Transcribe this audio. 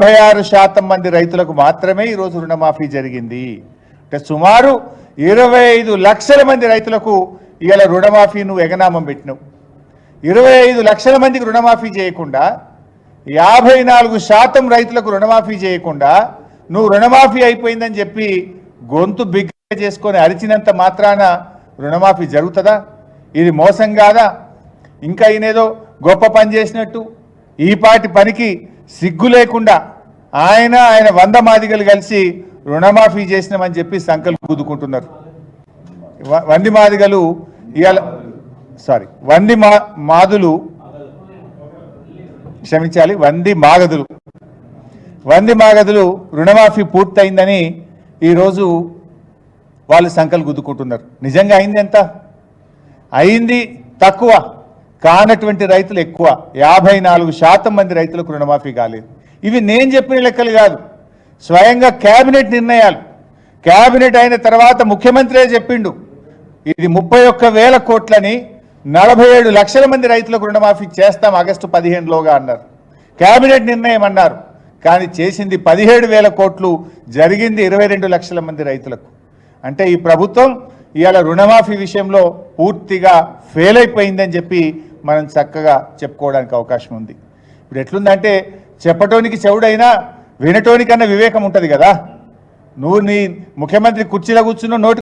ముప్పై ఆరు శాతం మంది రైతులకు మాత్రమే ఈరోజు రుణమాఫీ జరిగింది. అంటే సుమారు ఇరవై ఐదు లక్షల మంది రైతులకు ఇవాళ రుణమాఫీ నువ్వు ఎగనామం పెట్టినావు. ఇరవై ఐదు లక్షల మందికి రుణమాఫీ చేయకుండా యాభై నాలుగు శాతం రైతులకు రుణమాఫీ చేయకుండా నువ్వు రుణమాఫీ అయిపోయిందని చెప్పి గొంతు బిగ్గ చేసుకొని అరిచినంత మాత్రాన రుణమాఫీ జరుగుతుందా? ఇది మోసం కాదా? ఇంకా ఈయనేదో గొప్ప పని చేసినట్టు ఈ పాటి పనికి సిగ్గు లేకుండా ఆయన ఆయన వంద మాదిగలు కలిసి రుణమాఫీ చేసినామని చెప్పి సంకల్పం కుదుకుంటున్నారు. వంది మాదిగలు ఇవాళ సారీ వంది మా మాదులు క్షమించాలి వంది మాగదులు. వంది మాగదులు రుణమాఫీ పూర్తయిందని ఈరోజు వాళ్ళు సంకలు గుద్దుకుంటున్నారు. నిజంగా అయింది ఎంత? అయింది తక్కువ. కానటువంటి రైతులు ఎక్కువ. యాభై నాలుగు శాతం మంది రైతులకు రుణమాఫీ కాలేదు. ఇవి నేను చెప్పిన లెక్కలు కాదు. స్వయంగా కేబినెట్ నిర్ణయాలు. కేబినెట్ అయిన తర్వాత ముఖ్యమంత్రే చెప్పిండు. ఇది ముప్పై ఒక్క వేల కోట్లని నలభై ఏడు లక్షల మంది రైతులకు రుణమాఫీ చేస్తాం ఆగస్టు పదిహేనులోగా అన్నారు. కేబినెట్ నిర్ణయం అన్నారు. కానీ చేసింది పదిహేడు వేల కోట్లు జరిగింది ఇరవై రెండు లక్షల మంది రైతులకు. అంటే ఈ ప్రభుత్వం ఇవాళ రుణమాఫీ విషయంలో పూర్తిగా ఫెయిల్ అయిపోయిందని చెప్పి మనం చక్కగా చెప్పుకోవడానికి అవకాశం ఉంది. ఇప్పుడు ఎట్లుందంటే చెప్పటోనికి చెవుడైనా వినటోనికన్నా వివేకం ఉంటుంది కదా. నువ్వు నీ ముఖ్యమంత్రి కుర్చీలో కూర్చున్న నోటి